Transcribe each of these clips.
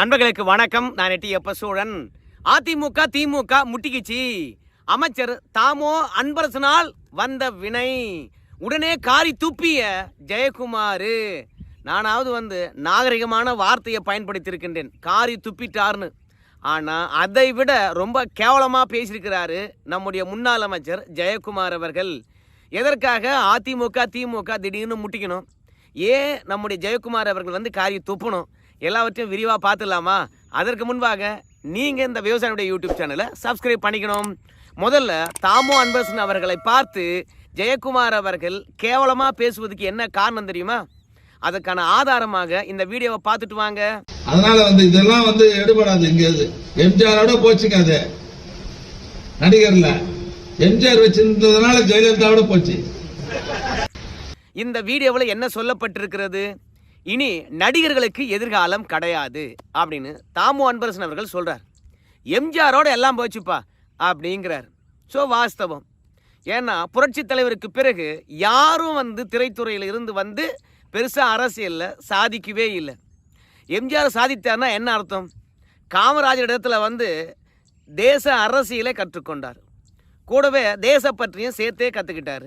நண்பர்களுக்கு வணக்கம். நான் எட்டி எப்ப சோழன் அதிமுக திமுக முட்டிக்கிச்சி. அமைச்சர் தாமோ அன்பரசனால் வந்த வினை. உடனே காரி துப்பிய ஜெயக்குமார். நானாவது வந்து நாகரிகமான வார்த்தையை பயன்படுத்தியிருக்கின்றேன். காரி துப்பிட்டார்னு. ஆனால் அதை விட ரொம்ப கேவலமாக பேசியிருக்கிறாரு நம்முடைய முன்னாள் அமைச்சர் ஜெயக்குமார் அவர்கள். எதற்காக அதிமுக திமுக திடீர்னு முட்டிக்கணும்? ஏன் நம்முடைய ஜெயக்குமார் அவர்கள் வந்து காரி துப்பணும்? எல்லாவற்றையும் விரிவாக பார்த்துடலாமா? அதற்கு முன்பாக நீங்கள் இந்த விவசாயியுடைய யூடியூப் சேனலை சப்ஸ்கிரைப் பண்ணிக்கணும். முதல்ல தாமோ அன்பரசன் அவர்களை பார்த்து ஜெயக்குமார் அவர்கள் கேவலமாக பேசுவதுக்கு என்ன காரணம் தெரியுமா? அதுக்கான ஆதாரமாக இந்த வீடியோவை பார்த்துட்டு வாங்க. அதனால வந்து இதெல்லாம் வந்து எடுபடாது எங்கேயாவது எம்ஜிஆரோட போச்சுங்க அது நடிகர்ல. எம்ஜிஆர் வச்சிருந்ததுனால ஜெயலலிதாவோட போச்சு. இந்த வீடியோவில் என்ன சொல்லப்பட்டிருக்கிறது? இனி நடிகர்களுக்கு எதிர்காலம் கிடையாது அப்படின்னு தாமு அன்பரசன் அவர்கள் சொல்கிறார் எம்ஜிஆரோட எல்லாம் போச்சுப்பா அப்படிங்கிறார். ஸோ வாஸ்தவம். ஏன்னா புரட்சி தலைவருக்கு பிறகு யாரும் வந்து திரைத்துறையில் இருந்து வந்து பெருசாக அரசியலில் சாதிக்கவே இல்லை. எம்ஜிஆர் சாதித்தார்னா என்ன அர்த்தம்? காமராஜர் இடத்துல வந்து தேச அரசியலை கற்றுக்கொண்டார். கூடவே தேசப்பற்றியும் சேர்த்தே கற்றுக்கிட்டார்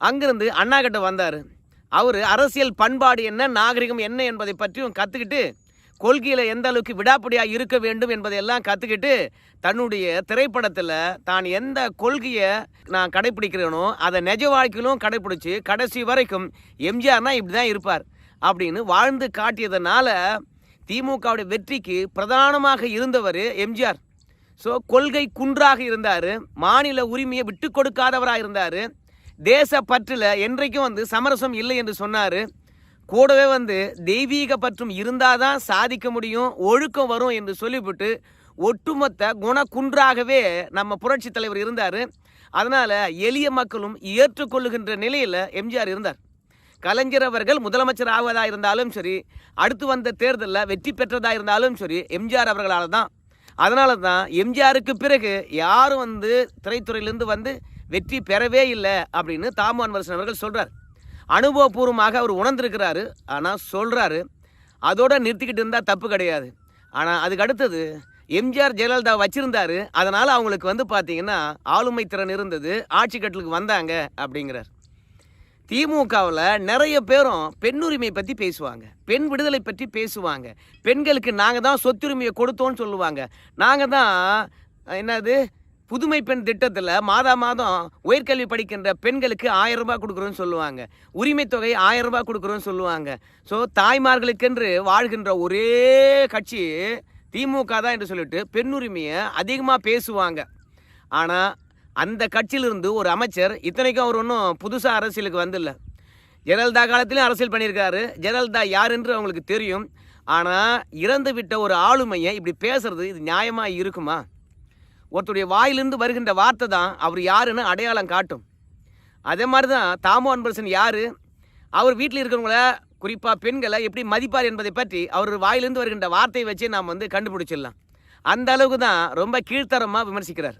அங்கிருந்து அண்ணா கிட்ட வந்தார். அவர் அரசியல் பண்பாடு என்ன நாகரிகம் என்ன என்பதை பற்றியும் கற்றுக்கிட்டு கொள்கையில் எந்த அளவுக்கு விடாப்படியாக இருக்க வேண்டும் என்பதையெல்லாம் கற்றுக்கிட்டு தன்னுடைய திரைப்படத்தில் தான் எந்த கொள்கையை நான் கடைப்பிடிக்கிறேனோ அதை நிஜ வாழ்க்கையிலும் கடைப்பிடிச்சி கடைசி வரைக்கும் எம்ஜிஆர்னா இப்படி தான் இருப்பார் அப்படின்னு வாழ்ந்து காட்டியதனால திமுகவுடைய வெற்றிக்கு பிரதானமாக இருந்தவர் எம்ஜிஆர். ஸோ கொள்கை குன்றாக இருந்தார் மாநில உரிமையை விட்டு கொடுக்காதவராக இருந்தார். தேச பற்றில் என்றைக்கும் வந்து சமரசம் இல்லை என்று சொன்னார். கூடவே வந்து தெய்வீக பற்றும் இருந்தால் தான் சாதிக்க முடியும் ஒழுக்கம் வரும் என்று சொல்லிவிட்டு ஒட்டுமொத்த குணக்குன்றாகவே நம்ம புரட்சி தலைவர் இருந்தார். அதனால் எளிய மக்களும் ஏற்றுக்கொள்ளுகின்ற நிலையில் எம்ஜிஆர் இருந்தார். கலைஞர் அவர்கள் முதலமைச்சர் ஆவதாக இருந்தாலும் சரி அடுத்து வந்த தேர்தலில் வெற்றி பெற்றதாக இருந்தாலும் சரி எம்ஜிஆர் அவர்களால் தான். அதனால தான் எம்ஜிஆருக்கு பிறகு யாரும் வந்து திரைத்துறையிலேருந்து வந்து வெற்றி பெறவே இல்லை அப்படின்னு தாமான் அன்வரசன் அவர்கள் சொல்கிறார் அனுபவபூர்வமாக அவர் உணர்ந்திருக்கிறாரு. ஆனால் சொல்கிறாரு அதோடு நிறுத்திக்கிட்டு இருந்தால் தப்பு கிடையாது. ஆனால் அதுக்கு அடுத்தது எம்ஜிஆர் ஜெயலலிதா வச்சுருந்தாரு அதனால் அவங்களுக்கு வந்து பார்த்தீங்கன்னா ஆளுமை திறன் இருந்தது ஆட்சி கட்டலுக்கு வந்தாங்க அப்படிங்கிறார். திமுகவில் நிறைய பேரும் பெண்ணுரிமை பற்றி பேசுவாங்க பெண் விடுதலை பற்றி பேசுவாங்க பெண்களுக்கு நாங்கள் தான் சொத்துரிமையை கொடுத்தோன்னு சொல்லுவாங்க. நாங்கள் தான் என்னது புதுமை பெண் திட்டத்தில் மாதா மாதம் உயர்கல்வி படிக்கின்ற பெண்களுக்கு ஆயிரம் ரூபாய் கொடுக்குறோன்னு சொல்லுவாங்க. உரிமை தொகை ஆயிரம் ரூபாய் கொடுக்குறோன்னு சொல்லுவாங்க. ஸோ தாய்மார்களுக்கென்று வாழ்கின்ற ஒரே கட்சி திமுக தான் என்று சொல்லிட்டு பெண்ணுரிமையை அதிகமாக பேசுவாங்க. ஆனால் அந்த கட்சியிலிருந்து ஒரு அமைச்சர் இத்தனைக்கும் அவர் ஒன்றும் புதுசாக அரசியலுக்கு வந்துல்ல. ஜெயலலிதா காலத்திலையும் அரசியல் பண்ணியிருக்காரு. ஜெயலலிதா யார் என்று அவங்களுக்கு தெரியும். ஆனால் இறந்து விட்ட ஒரு ஆளுமையை இப்படி பேசுறது இது நியாயமாக இருக்குமா? ஒருத்தருடைய வாயிலிருந்து வருகின்ற வார்த்தை தான் அவர் யாருன்னு அடையாளம் காட்டும். அதே மாதிரி தான் தாமோ அன்பரசன் யார்? அவர் வீட்டில் இருக்கிறவங்கள குறிப்பாக பெண்களை எப்படி மதிப்பார் என்பதை பற்றி அவர் வாயிலிருந்து வருகின்ற வார்த்தையை வச்சு நாம் வந்து கண்டுபிடிச்சிடலாம். அந்த அளவுக்கு தான் ரொம்ப கீழ்த்தரமாக விமர்சிக்கிறார்.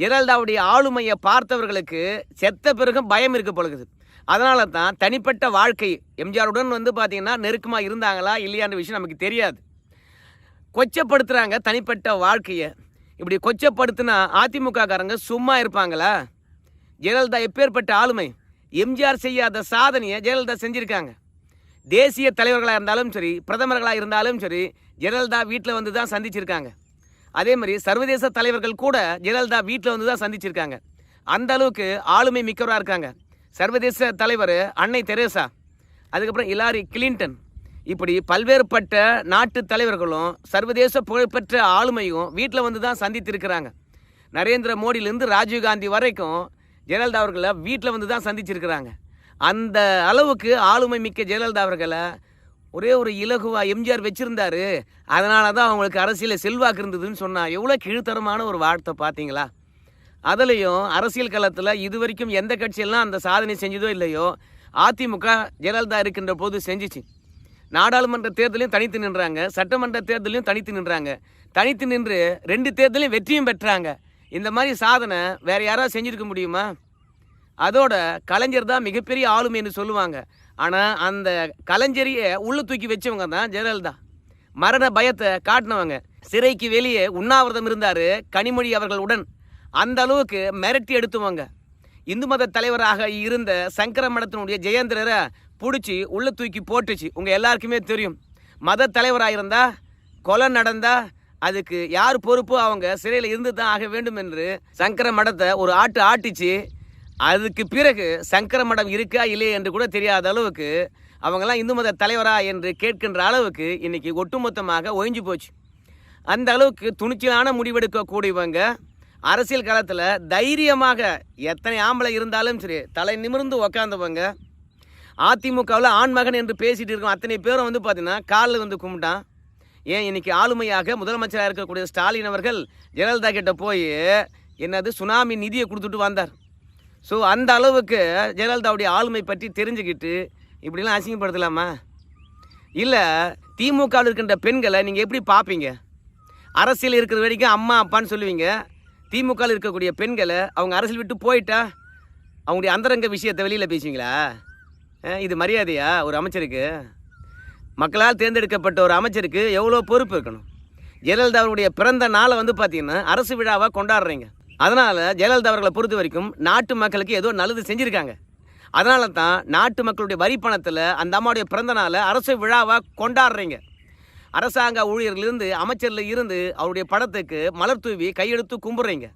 ஜெயலலிதாவுடைய ஆளுமையை பார்த்தவர்களுக்கு செத்த பிறகும் பயம் இருக்க பொழுது அதனால தான் தனிப்பட்ட வாழ்க்கை எம்ஜிஆருடன் வந்து பார்த்திங்கன்னா நெருக்கமாக இருந்தாங்களா இல்லையான்ற விஷயம் நமக்கு தெரியாது. கொச்சப்படுத்துகிறாங்க தனிப்பட்ட வாழ்க்கையை. இப்படி கொச்சப்படுத்தினா அதிமுககாரங்க சும்மா இருப்பாங்களா? ஜெயலலிதா எப்பேற்பட்ட ஆளுமை? எம்ஜிஆர் செய்யாத சாதனையை ஜெயலலிதா செஞ்சுருக்காங்க. தேசிய தலைவர்களாக இருந்தாலும் சரி பிரதமர்களாக இருந்தாலும் சரி ஜெயலலிதா வீட்டில் வந்து தான் சந்திச்சிருக்காங்க. அதே மாதிரி சர்வதேச தலைவர்கள் கூட ஜெயலலிதா வீட்டில் வந்து தான் சந்திச்சிருக்காங்க. அந்த அளவுக்கு ஆளுமை மிக்கவராக இருக்காங்க. சர்வதேச தலைவர் அன்னை தெரேசா அதுக்கப்புறம் இலாரி கிளின்டன் இப்படி பல்வேறுபட்ட நாட்டு தலைவர்களும் சர்வதேச புகழ்பெற்ற ஆளுமையும் வீட்டில் வந்து தான் சந்தித்திருக்கிறாங்க. நரேந்திர மோடியிலேருந்து ராஜீவ்காந்தி வரைக்கும் ஜெயலலிதா அவர்களை வீட்டில் வந்து தான் சந்திச்சிருக்கிறாங்க. அந்த அளவுக்கு ஆளுமை மிக்க ஜெயலலிதா அவர்களை ஒரே ஒரு இலகுவா எம்ஜிஆர் வச்சுருந்தாரு. அதனால தான் அவங்களுக்கு அரசியலில் செல்வாக்கு இருந்ததுன்னு சொன்னால் எவ்வளோ கீழ்த்தரமான ஒரு வார்த்தை பார்த்தீங்களா? அதுலேயும் அரசியல் களத்தில் இது வரைக்கும் எந்த கட்சியெல்லாம் அந்த சாதனை செஞ்சதோ இல்லையோ அதிமுக ஜெயலலிதா இருக்கின்ற போது செஞ்சிச்சு. நாடாளுமன்ற தேர்தலையும் தனித்து நின்றாங்க சட்டமன்ற தேர்தலையும் தனித்து நின்றாங்க. தனித்து நின்று ரெண்டு தேர்தலையும் வெற்றியும் பெற்றாங்க. இந்த மாதிரி சாதனை வேறு யாராவது செஞ்சுருக்க முடியுமா? அதோட கலைஞர் தான் மிகப்பெரிய ஆளுமைன்னு சொல்லுவாங்க. ஆனால் அந்த கலைஞரையே உள்ள தூக்கி வச்சவங்க தான் ஜெயலலிதா. மரண பயத்தை காட்டினவங்க. சிறைக்கு வெளியே உண்ணாவிரதம் இருந்தார் கனிமொழி அவர்களுடன். அந்த அளவுக்கு மிரட்டி எடுத்துவாங்க. இந்து மத தலைவராக இருந்த சங்கர மடத்தினுடைய ஜெயேந்திரரை பிடிச்சி உள்ள தூக்கி போட்டுச்சு. உங்கள் எல்லாருக்குமே தெரியும். மத தலைவராக இருந்தா கொலை நடந்தா அதுக்கு யார் பொறுப்பு அவங்க சிறையில் இருந்து தான் ஆக வேண்டும் என்று சங்கர மடத்தை ஒரு ஆட்டு ஆட்டிச்சு. அதுக்கு பிறகு சங்கர மடம் இருக்கா இல்லையா என்று கூட தெரியாத அளவுக்கு அவங்கெல்லாம் இந்து மத தலைவரா என்று கேட்கின்ற அளவுக்கு இன்னைக்கு ஒட்டுமொத்தமாக ஒழிஞ்சு போச்சு. அந்த அளவுக்கு துணிச்சலான முடிவெடுக்கக்கூடியவங்க அரசியல் காலத்தில் தைரியமாக எத்தனை ஆம்பளை இருந்தாலும் சரி தலை நிமிர்ந்து உக்காந்தவங்க அதிமுகவில் ஆண்மகன் என்று பேசிட்டு இருக்கோம். அத்தனை பேரும் வந்து பார்த்தீங்கன்னா காலில் வந்து கும்பிட்டான். ஏன் இன்னைக்கு ஆளுமையாக முதலமைச்சராக இருக்கக்கூடிய ஸ்டாலின் அவர்கள் ஜெயலலிதா கிட்ட போய் என்னது சுனாமி நிதியை கொடுத்துட்டு வந்தார். ஸோ அந்த அளவுக்கு ஜெயலலிதாவுடைய ஆளுமை பற்றி தெரிஞ்சுக்கிட்டு இப்படிலாம் அசிங்கப்படுத்தலாமா? இல்லை திமுகவில் இருக்கின்ற பெண்களை நீங்கள் எப்படி பார்ப்பீங்க அரசியல் இருக்கிற வரைக்கும் அம்மா அப்பான்னு சொல்லுவீங்க. திமுகவில் இருக்கக்கூடிய பெண்களை அவங்க அரசியல் விட்டு போயிட்டா? அவங்களுடைய அந்தரங்க விஷயத்தை வெளியில் பேசுவீங்களா? இது மரியாதையா? ஒரு அமைச்சருக்கு? மக்களால் தேர்ந்தெடுக்கப்பட்ட ஒரு அமைச்சருக்கு எவ்வளோ பொறுப்பு இருக்கணும்? ஜெயலலிதா அவருடைய பிறந்த நாளை வந்து பார்த்தீங்கன்னா அரசு விழாவாக கொண்டாடுறீங்க. அதனால் ஜெயலலிதா அவர்களை பொறுத்த வரைக்கும் நாட்டு மக்களுக்கு ஏதோ நல்லது செஞ்சுருக்காங்க. அதனால தான் நாட்டு மக்களுடைய வரி பணத்தில் அந்த அம்மாவுடைய பிறந்த நாளை அரசு விழாவாக கொண்டாடுறீங்க. அரசாங்க ஊழியர்லேருந்து அமைச்சரில் இருந்து அவருடைய படத்துக்கு மலர் தூவி கையெடுத்து கும்பிட்றீங்க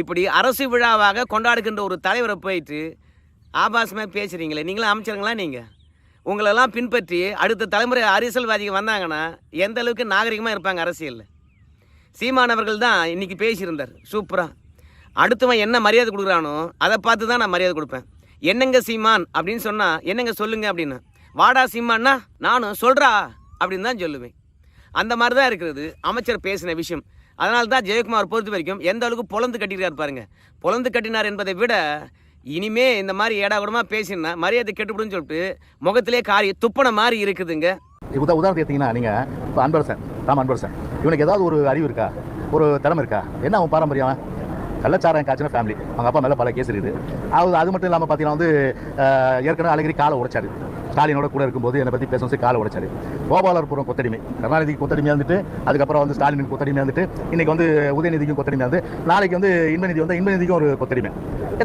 இப்படி அரசு விழாவாக கொண்டாடுகின்ற ஒரு தலைவரை போயிட்டு ஆபாசமாக பேசுகிறீங்களே நீங்களும் அமைச்சருங்களா நீங்கள் உங்களெல்லாம் பின்பற்றி அடுத்த தலைமுறை அரசியல்வாதிகள் வந்தாங்கன்னா எந்த அளவுக்கு நாகரிகமாக இருப்பாங்க அரசியலில்? சீமானவர்கள் தான் இன்றைக்கி பேசியிருந்தார் சூப்பராக அடுத்தவன் என்ன மரியாதை கொடுக்குறானோ அதை பார்த்து தான் நான் மரியாதை கொடுப்பேன். என்னங்க சீமான் அப்படின்னு சொன்னால் என்னங்க சொல்லுங்க அப்படின்னு. வாடா சீமான்னா நானும் சொல்கிறா அப்படின்னு தான் சொல்லுவேன். அந்த மாதிரி தான் இருக்கிறது அமைச்சர் பேசின விஷயம். அதனால தான் ஜெயக்குமார் பொறுத்த வரைக்கும் எந்த அளவுக்கு பொழந்து கட்டியிருக்காரு பாருங்க. பொழந்து கட்டினார் என்பதை விட இனிமே இந்த மாதிரி ஏடாகுடமாக பேசினா மரியாதை கெட்டுப்படுன்னு சொல்லிட்டு முகத்திலே காரி துப்பன மாதிரி இருக்குதுங்க. உதா உதாரணத்தை எடுத்தீங்கன்னா நீங்கள் இப்போ அன்பரசன் ராம் அன்பரசன். இவனுக்கு ஏதாவது ஒரு அறிவு இருக்கா? ஒரு திறமை இருக்கா? என்ன அவன் பாரம்பரியம் கள்ளச்சாரம் காய்ச்சின ஃபேமிலி அவங்க அப்பா மேலே பல கேஸ் இருக்குது. அது அது மட்டும் இல்லாமல் பார்த்தீங்கன்னா வந்து ஏற்கனவே அழகிரி காலை உடைச்சாரு. ஸ்டாலினோட கூட இருக்கும்போது என்னை பற்றி பேசும்போது காலை உடைச்சாரு. கோபாலபுரம் கொத்தடிமை. கருணாநிதிக்கு கொத்தடிமையாக இருந்துட்டு அதுக்கப்புறம் வந்து ஸ்டாலினுக்கு கொத்தடிமையாக இருந்துட்டு இன்றைக்கி வந்து உதயநிதிக்கும் கொத்தடிமையாக இருந்து நாளைக்கு வந்து இன்பநிதி வந்து இன்பநிதிக்கும் ஒரு கொத்தடிமை.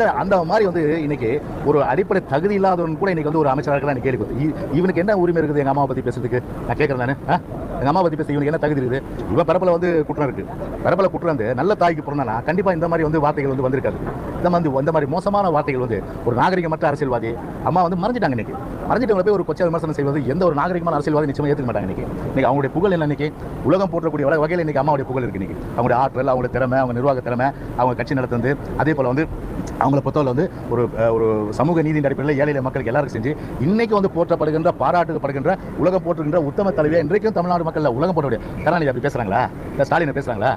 அந்த மாதிரி வந்து இன்னைக்கு ஒரு அடிப்படை தகுதி இல்லாதவன் கூட இன்னைக்கு வந்து ஒரு அமைச்சராக இருக்கலாம் எனக்கு கேள்வி இவனுக்கு என்ன உரிமை இருக்குது எங்க அம்மாவை பத்தி பேசுறதுக்கு? நான் கேட்கறேன் நானு. ஆ? எங்க அம்மா பத்தி பேச இவனுக்கு என்ன தகுதி இருக்குது? இவன் பரப்பல வந்து குற்றம் இருக்கு. பரப்பில் குற்றம் வந்து நல்ல தாய்க்கு பிறந்தனா கண்டிப்பா இந்த மாதிரி வந்து வார்த்தைகள் வந்து வந்திருக்காது. இந்த மாதிரி இந்த மாதிரி மோசமான வார்த்தைகள் வந்து ஒரு நாகரிகமற்ற அரசியல்வாதி அம்மா வந்து மறைஞ்சிட்டாங்க இன்னைக்கு. மறைஞ்சிட்டவங்களை போய் ஒரு கொச்சை விமர்சனம் செய்வது எந்த ஒரு நாகரிகமான அரசியல்வாதி நிச்சயமாக ஏற்றுக்க மாட்டாங்க இன்னைக்கு. இன்னைக்கு அவங்களுடைய புகழ் என்ன இன்னைக்கு? உலகம் போற்றக்கூடிய வகையில் இன்னைக்கு அம்மாவுடைய புகழ் இருக்கு இன்னைக்கு. அவங்களுடைய ஆற்றல் அவங்களுடைய திறமை அவங்க நிர்வாக திறமை அவங்க கட்சி நடத்துறது அதே போல் வந்து அவங்கள பொறுத்தவரை வந்து ஒரு ஒரு சமூக நீதியின் அடிப்படையில் ஏழை மக்களுக்கு எல்லாருக்கும் செஞ்சு இன்னைக்கு வந்து போற்றப்படுகின்ற பாராட்டுப்படுகின்ற உலகம் போற்றுகின்ற உத்தம தலைவியாக இன்றைக்கும் தமிழ்நாடு மக்கள் உலகம் போட்டக்கூடிய கருணாநிதி அப்படி பேசுகிறாங்களா இல்ல ஸ்டாலின் பேசுகிறாங்களா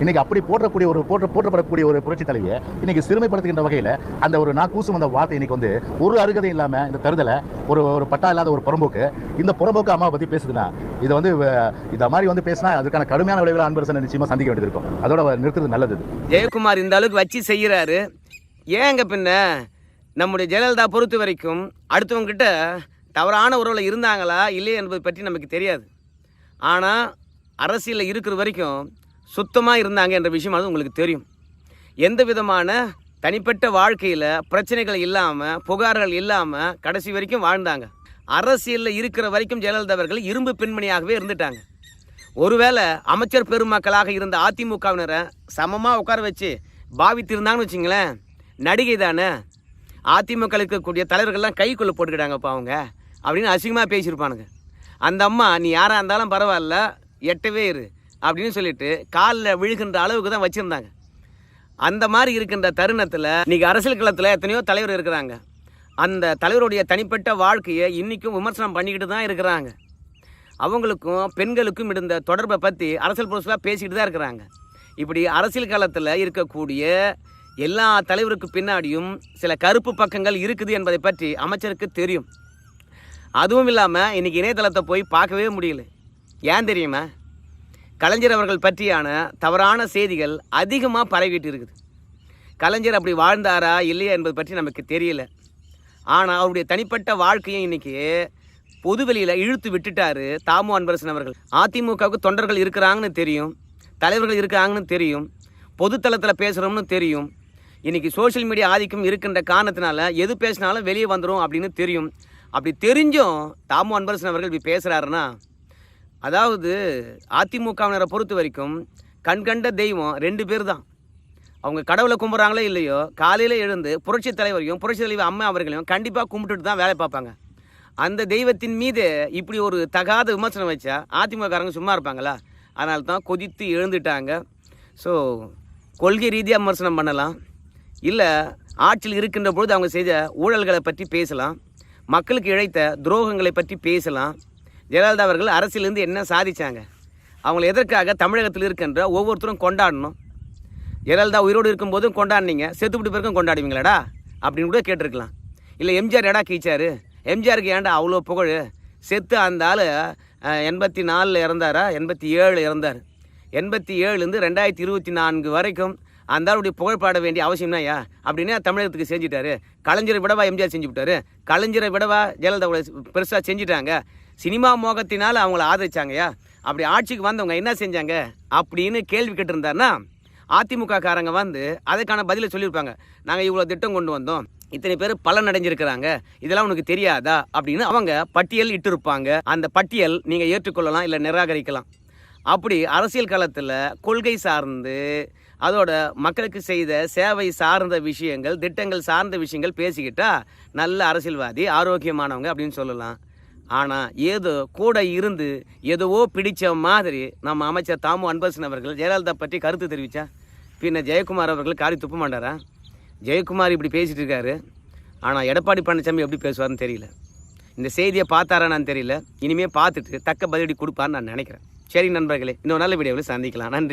இன்னைக்கு அப்படி போற்றக்கூடிய ஒரு போற்ற போற்றப்படக்கூடிய ஒரு புரட்சி தலைவியை இன்னைக்கு சிறுமைப்படுத்துகின்ற வகையில் அந்த ஒரு நான் கூசும் அந்த வார்த்தை இன்னைக்கு வந்து ஒரு அருகதை இல்லாம இந்த தருதலை ஒரு ஒரு பட்டா இல்லாத ஒரு புறம்போக்கு இந்த புறம்போக்கு அம்மாவை பத்தி பேசுதுன்னா இதை வந்து இந்த மாதிரி வந்து பேசினா அதுக்கான கடுமையான விளைவுகளை அன்பரசன் நிச்சயமா சந்திக்க வேண்டியிருக்கும் அதோட நிறுத்துறது நல்லது ஜெயக்குமார் இந்த அளவுக்கு வச்சு செய்கிறாரு ஏங்க பின்ன நம்முடைய ஜெயலலிதா பொறுத்த வரைக்கும் அடுத்தவங்ககிட்ட தவறான உறவில் இருந்தாங்களா இல்லையா என்பது பற்றி நமக்கு தெரியாது. ஆனால் அரசியலில் இருக்கிற வரைக்கும் சுத்தமாக இருந்தாங்க என்ற விஷயம் உங்களுக்கு தெரியும். எந்த விதமான தனிப்பட்ட வாழ்க்கையில் பிரச்சனைகள் இல்லாமல் புகார்கள் இல்லாமல் கடைசி வரைக்கும் வாழ்ந்தாங்க. அரசியலில் இருக்கிற வரைக்கும் ஜெயலலிதா அவர்கள் இரும்பு பெண்மணியாகவே இருந்துட்டாங்க. ஒருவேளை அமைச்சர் பெருமக்களாக இருந்த அதிமுகவினரை சமமாக உட்கார வச்சு பாவித்திருந்தாங்கன்னு வச்சுங்களேன் நடிகை தானே. அதிமுக இருக்கக்கூடிய தலைவர்கள்லாம் கைக்குள்ளே போட்டுக்கிட்டாங்கப்பா அவங்க அப்படின்னு அசிங்கமாக பேசியிருப்பானுங்க. அந்த அம்மா நீ யாராக இருந்தாலும் பரவாயில்ல எட்டவே இரு. அப்படின்னு சொல்லிட்டு காலில் விழுகின்ற அளவுக்கு தான் வச்சுருந்தாங்க. அந்த மாதிரி இருக்கின்ற தருணத்தில் இன்றைக்கி அரசியல் களத்தில் எத்தனையோ தலைவர் இருக்கிறாங்க. அந்த தலைவருடைய தனிப்பட்ட வாழ்க்கையை இன்றைக்கும் விமர்சனம் பண்ணிக்கிட்டு தான் இருக்கிறாங்க. அவங்களுக்கும் பெண்களுக்கும் இருந்த தொடர்பை பற்றி அரசியல் புதுசாக பேசிக்கிட்டு தான் இருக்கிறாங்க. இப்படி அரசியல் காலத்தில் இருக்கக்கூடிய எல்லா தலைவருக்கு பின்னாடியும் சில கருப்பு பக்கங்கள் இருக்குது என்பதை பற்றி அமைச்சருக்கு தெரியும். அதுவும் இல்லாமல் இன்றைக்கி இணையதளத்தை போய் பார்க்கவே முடியல. ஏன் தெரியுமா? கலைஞர் அவர்கள் பற்றியான தவறான செய்திகள் அதிகமாக பரவிட்டு இருக்குது கலைஞர் அப்படி வாழ்ந்தாரா இல்லையா என்பது பற்றி நமக்கு தெரியல. ஆனால் அவருடைய தனிப்பட்ட வாழ்க்கையை இன்றைக்கி பொதுவெளியில் இழுத்து விட்டுட்டாரு தாமு அன்பரசன் அவர்கள். அதிமுகவுக்கு தொண்டர்கள் இருக்கிறாங்கன்னு தெரியும் தலைவர்கள் இருக்காங்கன்னு தெரியும் பொதுத்தளத்தில் பேசுகிறோம்னு தெரியும். இன்றைக்கி சோஷியல் மீடியா ஆதிக்கம் இருக்கின்ற காரணத்தினால எது பேசினாலும் வெளியே வந்துடும் அப்படின்னு தெரியும். அப்படி தெரிஞ்சும் தாமு அன்பரசன் அவர்கள் இப்படி பேசுகிறாருன்னா அதாவது அதிமுகவினரை பொறுத்த வரைக்கும் கண்கண்ட தெய்வம் ரெண்டு பேர் தான் அவங்க கடவுளை கும்பிட்றாங்களோ இல்லையோ காலையில் எழுந்து புரட்சி தலைவரையும் புரட்சி தலைவர் அம்மா அவர்களையும் கண்டிப்பாக கும்பிட்டுட்டு தான் வேலை பார்ப்பாங்க. அந்த தெய்வத்தின் மீது இப்படி ஒரு தகாத விமர்சனம் வச்சா அதிமுகக்காரங்க சும்மா இருப்பாங்களா? அதனால தான் கொதித்து எழுந்துட்டாங்க. ஸோ கொள்கை ரீதியாக விமர்சனம் பண்ணலாம். இல்லை ஆட்சியில் இருக்கின்ற பொழுது அவங்க செய்த ஊழல்களை பற்றி பேசலாம். மக்களுக்கு இழைத்த துரோகங்களை பற்றி பேசலாம். ஜெயலலிதா அவர்கள் அரசியலேருந்து என்ன சாதித்தாங்க அவங்களை எதற்காக தமிழகத்தில் இருக்கின்ற ஒவ்வொருத்தரும் கொண்டாடணும்? ஜெயலலிதா உயிரோடு இருக்கும்போதும் கொண்டாடினீங்க செத்துப்பிட்டு பிறக்கும் கொண்டாடுவீங்களாடா? அப்படின்னு கூட கேட்டிருக்கலாம். இல்லை எம்ஜிஆர் எடா கீச்சார்? எம்ஜிஆருக்கு ஏன்டா அவ்வளோ புகழ்? செத்து அந்த ஆள் எண்பத்தி நாலில் இறந்தாரா? எண்பத்தி ஏழு இறந்தார். எண்பத்தி ஏழுலேருந்து ரெண்டாயிரத்தி இருபத்தி நான்கு வரைக்கும் அந்த ஆளுடைய புகழ் பாட வேண்டிய அவசியம்னா யா அப்படின்னு தமிழகத்துக்கு செஞ்சுட்டாரு. கலைஞரை விடவா எம்ஜிஆர் செஞ்சு விட்டாரு? கலைஞரை விடவா ஜெயலலிதா பெருசாக செஞ்சிட்டாங்க. சினிமா மோகத்தினால் அவங்கள ஆதரிச்சாங்கயா அப்படி ஆட்சிக்கு வந்தவங்க என்ன செஞ்சாங்க? அப்படின்னு கேள்வி கேட்டிருந்தாருன்னா அதிமுக காரங்க வந்து அதுக்கான பதிலை சொல்லியிருப்பாங்க. நாங்கள் இவ்வளோ திட்டம் கொண்டு வந்தோம். இத்தனை பேர் பலன் அடைஞ்சிருக்கிறாங்க இதெல்லாம் உனக்கு தெரியாதா? அப்படின்னு அவங்க பட்டியல் இட்டிருப்பாங்க. அந்த பட்டியல் நீங்கள் ஏற்றுக்கொள்ளலாம் இல்லை நிராகரிக்கலாம். அப்படி அரசியல் காலத்தில் கொள்கை சார்ந்து அதோட மக்களுக்கு செய்த சேவை சார்ந்த விஷயங்கள் திட்டங்கள் சார்ந்த விஷயங்கள் பேசிக்கிட்டா நல்ல அரசியல்வாதி ஆரோக்கியமானவங்க அப்படின்னு சொல்லலாம். ஆனால் ஏதோ கூட இருந்து எதுவோ பிடித்த மாதிரி நம்ம அமைச்சர் தாமு அன்பரசன் அவர்கள் ஜெயலலிதா பற்றி கருத்து தெரிவித்தா பின்ன ஜெயக்குமார் அவர்கள் காரி துப்ப மாட்டாரா? ஜெயக்குமார் இப்படி பேசிட்டு இருக்காரு. ஆனால் எடப்பாடி பழனிசாமி எப்படி பேசுவார்னு தெரியல. இந்த செய்தியை பார்த்தாரான்னு தெரியல. இனிமேல் பார்த்துட்டு தக்க பதிலடி கொடுப்பார்னு நான் நினைக்கிறேன். சரி நண்பர்களே இன்னொரு நல்ல வீடியோவில் சந்திக்கலாம். நன்றி.